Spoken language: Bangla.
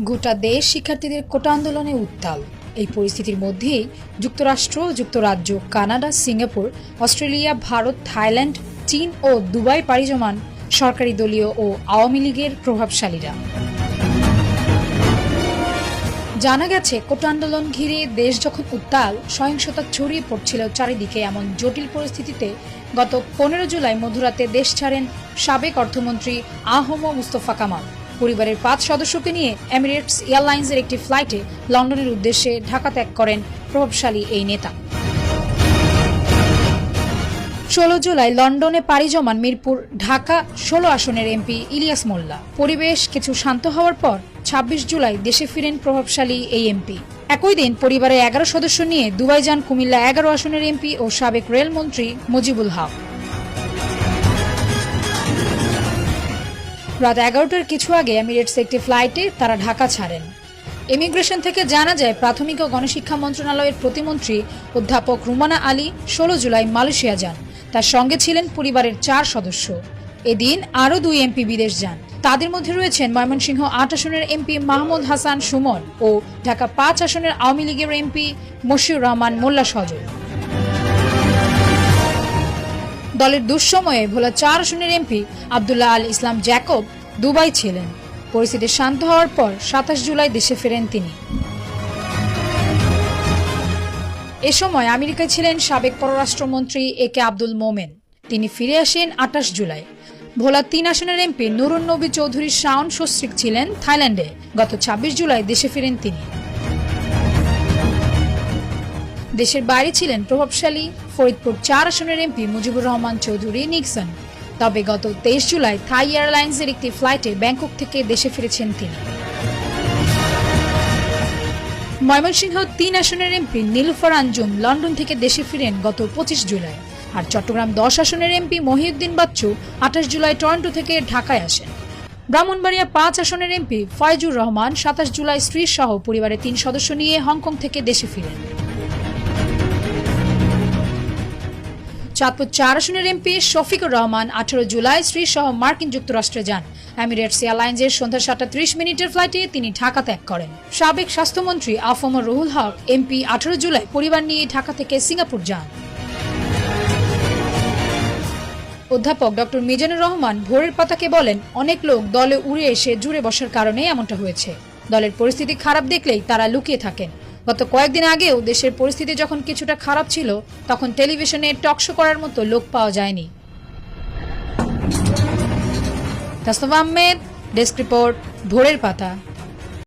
গোটা দেশ শিক্ষার্থীদের কোটা আন্দোলনে উত্তাল। এই পরিস্থিতির মধ্যেই যুক্তরাষ্ট্র, যুক্তরাজ্য, Canada, Singapore, Australia, Bharat, Thailand, চীন ও দুবাই পাড়ি জমান সরকারি দলীয় ও আওয়ামী লীগের প্রভাবশালীরা। জানা গেছে, কোটা আন্দোলন ঘিরে দেশ যখন উত্তাল, সহিংসতা ছড়িয়ে পড়ছিল চারিদিকে এমন জটিল পরিস্থিতিতে গত পনেরো জুলাই মধ্যরাতে দেশ ছাড়েন সাবেক অর্থমন্ত্রী আহম মুস্তফা কামাল। পরিবারের পাঁচ সদস্যকে নিয়ে এমিরেটস এয়ারলাইন্সের একটি ফ্লাইটে লন্ডনের উদ্দেশ্যে ঢাকা ত্যাগ করেন প্রভাবশালী এই নেতা। ষোলো জুলাই লন্ডনে পাড়ি জমান মিরপুর ঢাকা ষোলো আসনের এমপি ইলিয়াস মোল্লা। পরিবেশ কিছু শান্ত হওয়ার পর ছাব্বিশ জুলাই দেশে ফিরেন প্রভাবশালী এই এমপি। একই দিন পরিবারের এগারো সদস্য নিয়ে দুবাই যান কুমিল্লা এগারো আসনের এমপি ও সাবেক রেলমন্ত্রী মুজিবুল হক। রাত এগারোটার কিছু আগে এমিরেটস একটি ফ্লাইটে তারা ঢাকা ছাড়েন। ইমিগ্রেশন থেকে জানা যায়, প্রাথমিক ও গণশিক্ষা মন্ত্রণালয়ের প্রতিমন্ত্রী অধ্যাপক রুমানা আলী ষোলো জুলাই মালয়েশিয়া যান। তার সঙ্গে ছিলেন পরিবারের চার সদস্য। এদিন আরও দুই এমপি বিদেশ যান। তাদের মধ্যে রয়েছেন ময়মনসিংহ আট আসনের এমপি মাহমুদ হাসান সুমন ও ঢাকা পাঁচ আসনের আওয়ামী লীগের এমপি মশিউর রহমান মোল্লা সজল। দলের দুঃসময়ে ভোলা চার আসনের MP Abdullah Al Islam Jacob Dubai ছিলেন। পরিস্থিতি শান্ত হওয়ার পর সাতাশ জুলাই দেশে ফেরেন তিনি। এ সময় আমেরিকায় ছিলেন সাবেক পররাষ্ট্রমন্ত্রী এ কে আব্দুল মোমেন। তিনি ফিরে আসেন আটাশ জুলাই। ভোলা তিন আসনের এমপি নুরুন নবী চৌধুরী শাওন সস্ত্রিক ছিলেন থাইল্যান্ডে। গত ছাব্বিশ জুলাই দেশে ফিরেন তিনি। দেশের বাইরে ছিলেন প্রভাবশালী ফরিদপুর চার আসনের এমপি মুজিবুর রহমান চৌধুরী নিক্সন। তবে গত তেইশ জুলাই থাই এয়ারলাইন্সের একটি ফ্লাইটে ব্যাংকক থেকে দেশে ফিরেছেন তিনি। ময়মনসিংহ তিন আসনের এমপি নীলুফার আঞ্জুম লন্ডন থেকে দেশে ফিরেন গত পঁচিশ জুলাই। আর চট্টগ্রাম দশ আসনের এমপি মহিউদ্দিন বাচ্চু আঠাশ জুলাই টরন্টো থেকে ঢাকায় আসেন। ব্রাহ্মণবাড়িয়া পাঁচ আসনের এমপি ফয়জুর রহমান সাতাশ জুলাই স্ত্রী সহ পরিবারের তিন সদস্য নিয়ে হংকং থেকে দেশে ফিরেন। চাঁদপুর চার আসনের এমপি শফিকুর রহমান আঠারো জুলাই স্ত্রী সহ মার্কিন যুক্তরাষ্ট্রে যান। এমিরেটস এয়ারলাইন্সের সন্ধ্যা সাতটা ত্রিশ মিনিটের ফ্লাইটে তিনি ঢাকা ত্যাগ করেন। সাবেক স্বাস্থ্যমন্ত্রী আফমর রুহুল হক, এমপি আঠারো জুলাই পরিবার নিয়ে ঢাকা থেকে সিঙ্গাপুর যান। অধ্যাপক ডক্টর মিজানুর রহমান ভোরের পাতাকে বলেন, অনেক লোক দলে উড়ে এসে জুড়ে বসার কারণে এমনটা হয়েছে। দলের পরিস্থিতি খারাপ দেখলেই তারা লুকিয়ে থাকেন। গত কয়েকদিন আগেও দেশের পরিস্থিতি যখন কিছুটা খারাপ ছিল, তখন টেলিভিশনে টকশো করার মতো লোক পাওয়া যায়নি। আহমেদ, ডেস্ক রিপোর্ট, ভোরের পাতা।